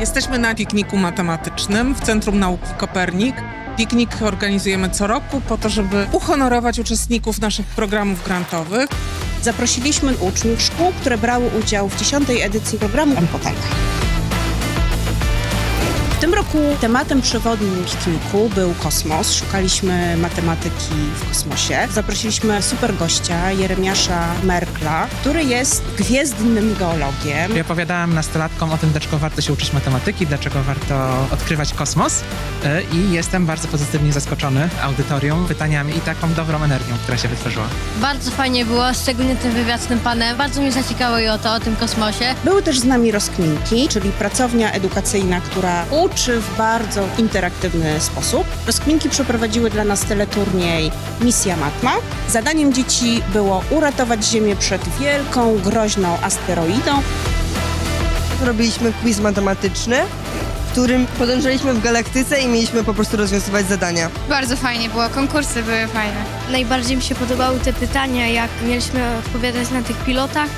Jesteśmy na pikniku matematycznym w Centrum Nauki Kopernik. Piknik organizujemy co roku po to, żeby uhonorować uczestników naszych programów grantowych. Zaprosiliśmy uczniów szkół, które brały udział w 10. edycji programu Empotenga. W tym roku tematem przewodnim pikniku był kosmos. Szukaliśmy matematyki w kosmosie. Zaprosiliśmy super gościa Jeremiasza Merkla, który jest gwiezdnym geologiem. Ja opowiadałem nastolatkom o tym, dlaczego warto się uczyć matematyki, dlaczego warto odkrywać kosmos y, i jestem bardzo pozytywnie zaskoczony audytorium, pytaniami i taką dobrą energią, która się wytworzyła. Bardzo fajnie było, szczególnie ten wywiad z tym panem. Bardzo mnie zaciekawiło to o tym kosmosie. Były też z nami rozkminki, czyli pracownia edukacyjna, która uczy w bardzo interaktywny sposób. Rozkminki przeprowadziły dla nas teleturniej Misja Matma. Zadaniem dzieci było uratować Ziemię przed wielką, groźną asteroidą. Robiliśmy quiz matematyczny, w którym podążaliśmy w galaktyce i mieliśmy po prostu rozwiązywać zadania. Bardzo fajnie było, konkursy były fajne. Najbardziej mi się podobały te pytania, jak mieliśmy odpowiadać na tych pilotach,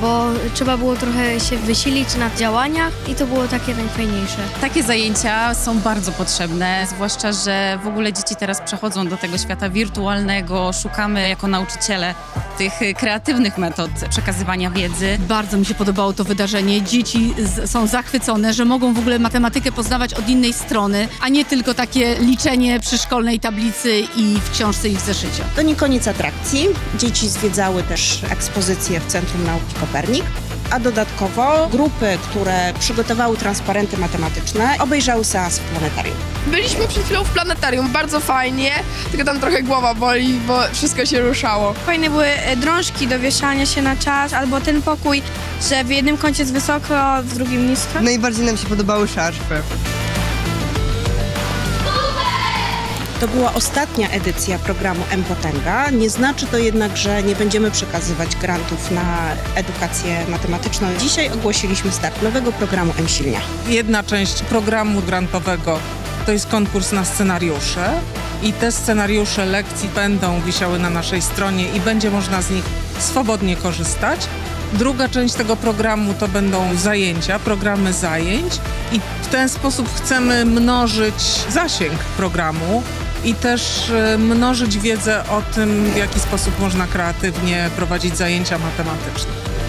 bo trzeba było trochę się wysilić na działaniach i to było takie najfajniejsze. Takie zajęcia są bardzo potrzebne, zwłaszcza, że w ogóle dzieci teraz przechodzą do tego świata wirtualnego. Szukamy jako nauczyciele tych kreatywnych metod przekazywania wiedzy. Bardzo mi się podobało to wydarzenie. Dzieci z, są zachwycone, że mogą w ogóle matematykę poznawać od innej strony, a nie tylko takie liczenie przy szkolnej tablicy i w książce i w zeszycie. To nie koniec atrakcji. Dzieci zwiedzały też ekspozycję w Centrum Nauki Kopernik. A dodatkowo grupy, które przygotowały transparenty matematyczne, obejrzały seans w planetarium. Byliśmy przed chwilą w planetarium, bardzo fajnie, tylko tam trochę głowa boli, bo wszystko się ruszało. Fajne były e, drążki do wieszania się na czas, albo ten pokój, że w jednym kącie jest wysoko, a w drugim nisko. Najbardziej nam się podobały szarfy. To była ostatnia edycja programu Empotenga. Nie znaczy to jednak, że nie będziemy przekazywać grantów na edukację matematyczną. Dzisiaj ogłosiliśmy start nowego programu M-Silnia. Jedna część programu grantowego to jest konkurs na scenariusze i te scenariusze lekcji będą wisiały na naszej stronie i będzie można z nich swobodnie korzystać. Druga część tego programu to będą zajęcia, programy zajęć i w ten sposób chcemy mnożyć zasięg programu i też e, mnożyć wiedzę o tym, w jaki sposób można kreatywnie prowadzić zajęcia matematyczne.